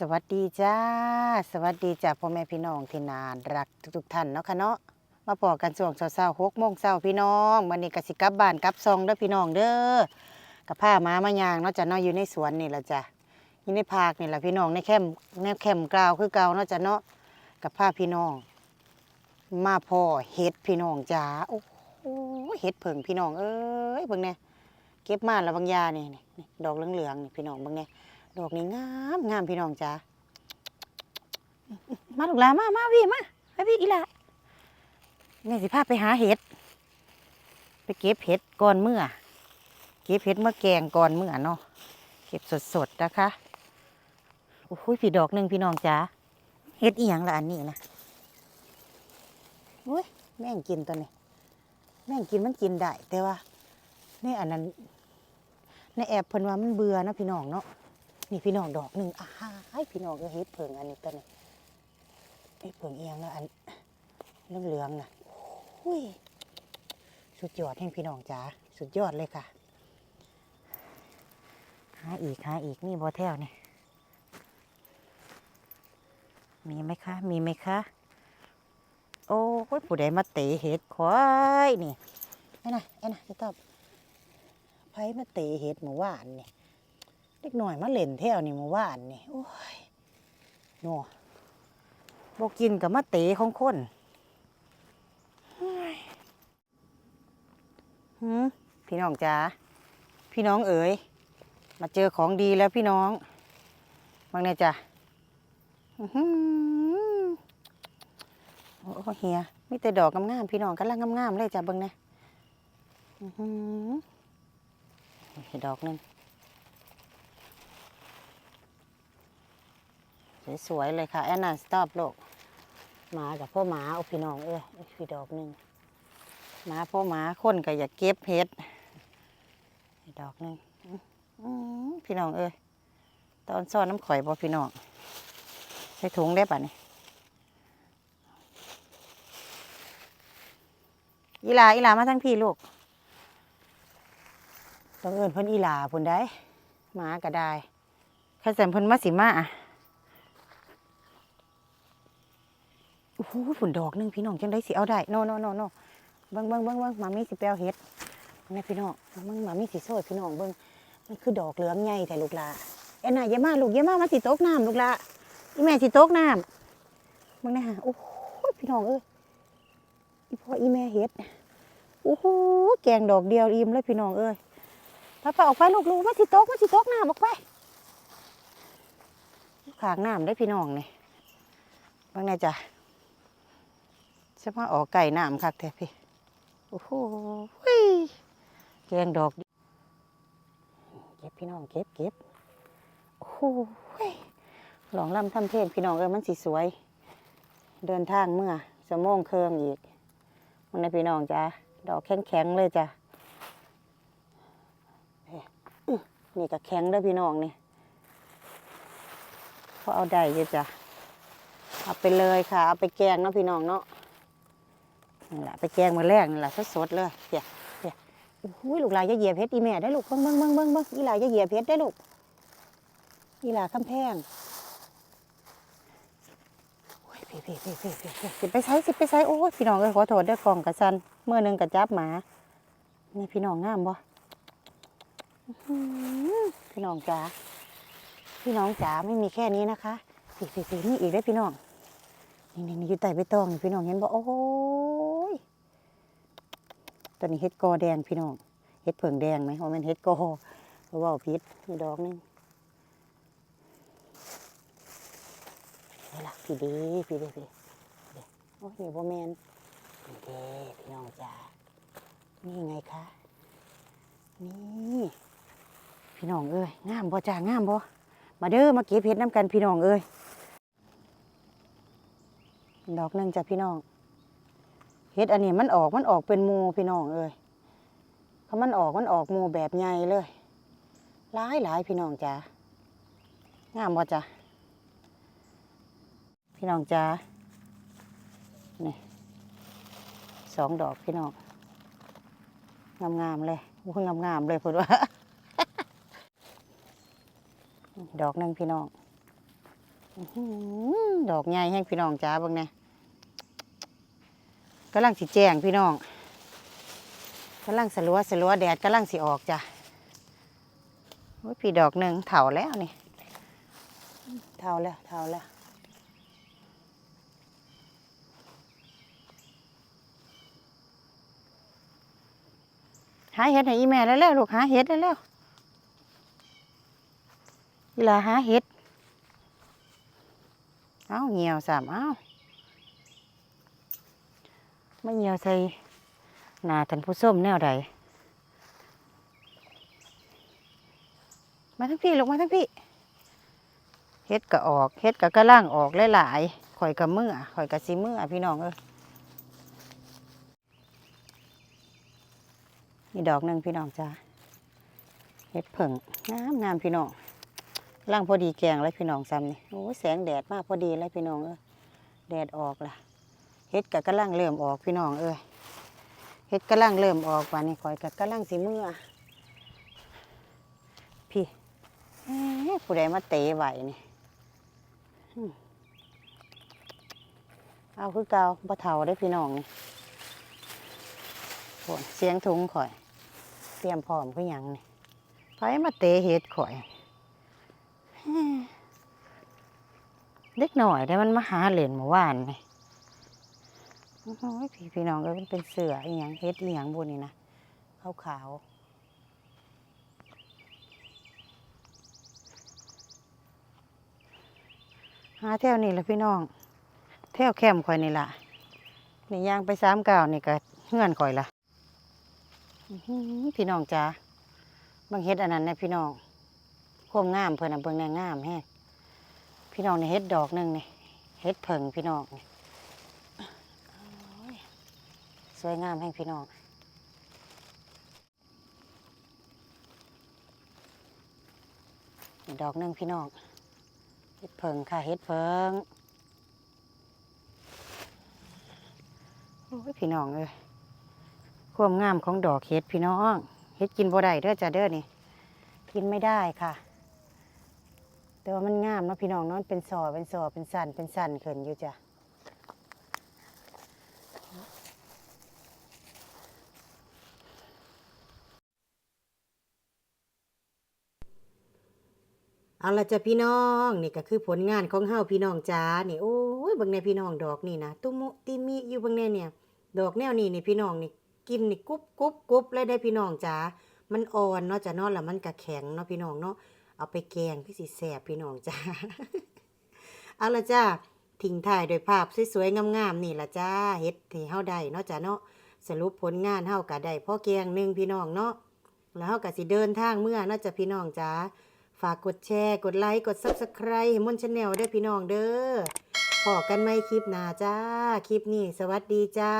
สวัสดีจ้า สวัสดีจ้าพ่อแม่พี่น้องที่นานรักทุกๆท่านเนาะค่ะเนาะมาพอกันช่วงเช้าๆหกโมงเช้าพี่น้องวันนี้กสิกลับบ้านกลับซองเด้อพี่น้องเด้อกับผ้าม้ามายางเนาะจ้ะเนาะอยู่ในสวนนี่แหละจ้ะอยู่ในภาคนี่แหละพี่น้องในแคมในแคมป์กราวคือเก่าเนาะจ้ะเนาะกับผ้าพี่น้อง มาพ่อเฮ็ดพี่น้องจ้าโอ้โหเฮ็ดเผิงพี่น้องเอ้ยเบิ่งเนี่ยเก็บมาแล้วบางยานี่นี่นี่ดอกเหลืองๆนี่พี่น้องบิ่งเนี่ย ดอกนี้งามงามพี่น้องจ้ามาลูกลามามาพี่มาไปพี่อีหละแม่สิพาไปหาเห็ด ไปเก็บเห็ดก่อนเมื่อ เก็บเห็ดเมื่อแกงก่อนเมื่อเนาะเก็บสดๆนะคะโอ้ยพี่ดอกหนึ่งพี่น้องจ้าเห็ดอีหยังละอันนี้นะอุ้ยแม่งกินตัวนี้ แม่งกินมันกินได้แต่ว่าในอันนั้นในแอบเพิ่นว่ามันเบื่อนะพี่น้องเนาะ นี่พี่น้องดอกหนึ่งอ้ายพี่น้องเฮ็ดเผิงอันนี้ตัวนี้เฮ็ดเผิงเอียงแล้วอันเหลืองๆน่ะโอ้ยสุดยอดแห่งพี่น้องจ๋าสุดยอดเลยค่ะหาอีกหาอีกนี่บอแถวนี่มีไหมคะ มีไหมคะ โอ้ยผู้ใดมาเตะเห็ดควายนี่ไอ้น่ะไอ้น่ะจะตอบไผมาเตะเห็ดเมื่อวานนี่ เล็กหน่อยมาเล่นแถวนี่เมื่อวานนี่ โอ้ยโน่บอกกินกับมาเตะของคนหืมพี่น้องจ๋าพี่น้องเอ๋ย มาเจอของดีแล้วพี่น้องบางเนี่ยจ้ะอื้อหือโอ้เฮียมีแต่ดอกงามๆพี่น้องกำลังงามๆเลยจ้ะเบิ่งเนี่ยอื้อหือนี่ดอกนึง สวยๆเลยค่ะแอนนาสตอปโลกหมากับพ่อหมาอพี่น้องเอ้ยพี่ดอกหนึ่งหมาพ่อหมาคนก็อยาเก็บเห็ดอีกดอกหนึ่งพี่น้องเอ้ยตอนซ่อนน้ำข่อยบ่พี่น้องใส่ถุงได้ป่ะนี่อีลาอีลามาทั้งพี่ลูกต้องเอิญเพิ่นอีลาพุ่นได้หมาก็ได้ข้าสันเพิ่นมาสิมาอะ โอ้โหฝนดอกหนึงพี่น้องจังได้สิเอาได้โนโนโนโนเบิ้งเบิ้งเบิ้งเบิ้งมามีสิแปลวเฮ็ดนี่พี่น้องเบิ้งมามีสิโซ่พี่น้องเบิ้งมันคือดอกเหลืองใหญ่แต่ลูกลาเอ็นน่ะอย่ามาลูกอย่ามามาสิตกน้ำลูกลาอีแม่สิตกน้ำเบิ้งนะฮะโอ้พี่น้องเอ้ยอีพ่ออีแม่เฮ็ดโอ้โหแกงดอกเดียวอิ่มเลยพี่น้องเอ้ยไปไปออกไปลูกลูกมาสิตกมาสิตกน้ำออกไปขางน้ำได้พี่น้องนี่เบิ้งนะจ๊ะ จะมาออกไก่น้ำคักแท้พี่ โอ้โหยแกงดอก เก็บพี่น้องเก็บเก็บโอ้โหยหลองลำทำเพลงพี่น้องเออมันสิสวย เดินทางเมื่อสมองเครื่องอีกมันในพี่น้องจ้าดอกแข็งแข็งๆเลยจ้ะเอ้ยนี่ก็แข็งเด้อพี่น้องนี่พอเอาได้เยอะจ้ะเอาไปเลยค่ะ เอาไปแกงเนาะพี่น้องเนาะ นี่แหละไปแกงมาแรกนี่แหละสดๆเลยเดี๋ยวเดี๋ยวโอ้โหลูกลานจะเหยียบเพชรอีแม่ได้ลูกเบิ้งเบิ้งเบิ้งเบิ้งเบิ้งอีลานจะเหยียบเพชรได้ลูกอีลาคำแพงโอ้ยพี่พี่พี่พี่พี่พี่สิไปใช้สิไปใช้โอ้ยพี่น้องเอ้ยขอโทษเด้กล่องกระสันเมื่อหนึงกระจับหมานี่พี่น้องงามบ่พี่น้องจ๋าพี่น้องจ๋าไม่มีแค่นี้นะคะพี่พี่พี่นี่อีกได้พี่น้องนี่นี่นี่อยู่ใต้ใบตองพี่น้องเห็นบ่โอ้ ตัวนี้เฮ็ดกอแดงพี่น้องเฮ็ดเผิงแดงไหมว่ามันเฮ็ดกอเพราะว่าพิษมีดอกหนึงนี่ล่ะพี่ดีพี่ดีพี่ดีโอ้ยนี่บ่แมนนี่เด้พี่น้องจ้านี่ไงคะนี่พี่น้องเอ้ยงามบ่จ้างามบ่มาเด้อมาเก็บเห็ดน้ำกันพี่น้องเอ้ยดอกหนึ่งจ้ะพี่น้อง เฮ็ดอันนี้มันออกมันออกเป็นหมูพี่น้องเอ้ยถ้ามันออกมันออกหมูแบบใหญ่เลยหลายหลายพี่น้องจ้างามบ่จ้ะพี่น้องจ้านี่สองดอกพี่น้องงามๆเลยโอ้ยงามๆเลยพูดว่า ดอกนึ่งพี่น้องดอกใหญ่ให้งพี่น้องจ้าบิ่งแหน่ย กำลังสิแจ้งพี่น้องกำลังสลัวสลัวแดดกำลังสิออกจ้ะโอ้ยพี่ดอกหนึ่งเถาแล้วนี่เถาแล้วเถาแล้วหาเห็ดให้อีแม่แล้วแล้วลูกหาเห็ดแล้วแล้วอีหลาหาเห็ด เอาเหี่ยวสามเอา ไม่เหี่ยวใส่หน้าท่านผู้ส้มแนวใดมาทั้งพี่ลูกมาทั้งพี่เฮ็ดก็ออกเฮ็ดก็กระล่างออกหลายๆข่อยกับมือข่อยกับสีมือพี่น้องเอ้ยมีดอกหนึ่งพี่น้องจ้าเฮ็ดเผิ่งงามงามพี่น้องล่างพอดีแกงเลยพี่น้องซ้ำนี่โอ้ยแสงแดดมากพอดีเลยพี่น้องเอ้ยแดดออกล่ะ เฮ็ดกับกำลังเริ่มออกพี่น้องเอ้ยเฮ็ดกำลังเริ่มออกว่านี่ข่อยกับกำลังสิเมื่อพี่เอ๊ะผู้ใดมาเตะไหวนี่เอาคือเกาบ่เท่าได้พี่น้องนี่โหเสียงทุงข่อย เตรียมพร้อมคือหยังนี่ไผมาเตะเฮ็ดข่อยเล็กหน่อยแต่มันมาหาเหรียญเมื่อวานไง โอ้ยพี่พี่น้องเอ้ยมันเป็นเสืออีหยังเฮ็ดอีหยังบุนี่นะขาวขาวหาแถวนี่แหละพี่น้องแถวแคมข่อยนี่ล่ะนี่ย่างไปสามเก้านี่ก็เฮือนข่อยละพี่น้องจ้าบางเฮ็ดอันนั้นนะพี่น้องควมงามเพิ่นน่ะเบิ่งแน่งามแฮะพี่น้องนี่เฮ็ดดอกหนึ่งนี่เฮ็ดเผิงพี่น้องนี่โอ้ย สวยงามแฮงพี่น้องดอกหนึงพี่น้องเฮ็ดเผิงค่ะเฮ็ดเผิงโอ้ยพี่น้องเอ้ยความงามของดอกเฮ็ดพี่น้องเฮ็ดกินบ่ได้เด้อจ้าเด้อนี่กินไม่ได้ค่ะ แต่ว่ามันงามเนาะพี่น้องเนาะเป็นสอเป็นสอเป็นสันเป็นสันเขินอยู่จ้ะ เอาละจ้ะพี่น้องนี่ก็คือผลงานของเฮาพี่น้องจ้านี่โอ้ยบิ่งในพี่น้องดอกนี่นะตุมุติมิอยู่บิ่งในเนี่ย ดอกแนวนี้นี่พี่น้องนี่กินนี่กรุบกรุบกรุบเลยได้พี่น้องจ้ามันอ่อนเนาะจ้ะเนาะแล้วมันก็แข็งเนาะพี่น้องเนาะเอาไปแกงพี่สิแซ่บพี่น้องจ้าเอาละจ้าทิ้งท้ายโดยภาพสวยๆงามๆนี่ละจ้าเฮ็ดที่เฮาได้เนาะจ้ะเนาะสรุปผลงานเฮาก็ได้พ่อแกงหนึ่งพี่น้องเนาะแล้วเฮาก็สิเดินทางเมื่อเนาะจ้ะพี่น้องจ้า ฝากกดแชร์ กดไลค์ กด Subscribe ให้มนชาแนลด้วยพี่น้องเด้อพอกันไหมคลิปหน้าจ้า คลิปนี้ สวัสดีจ้า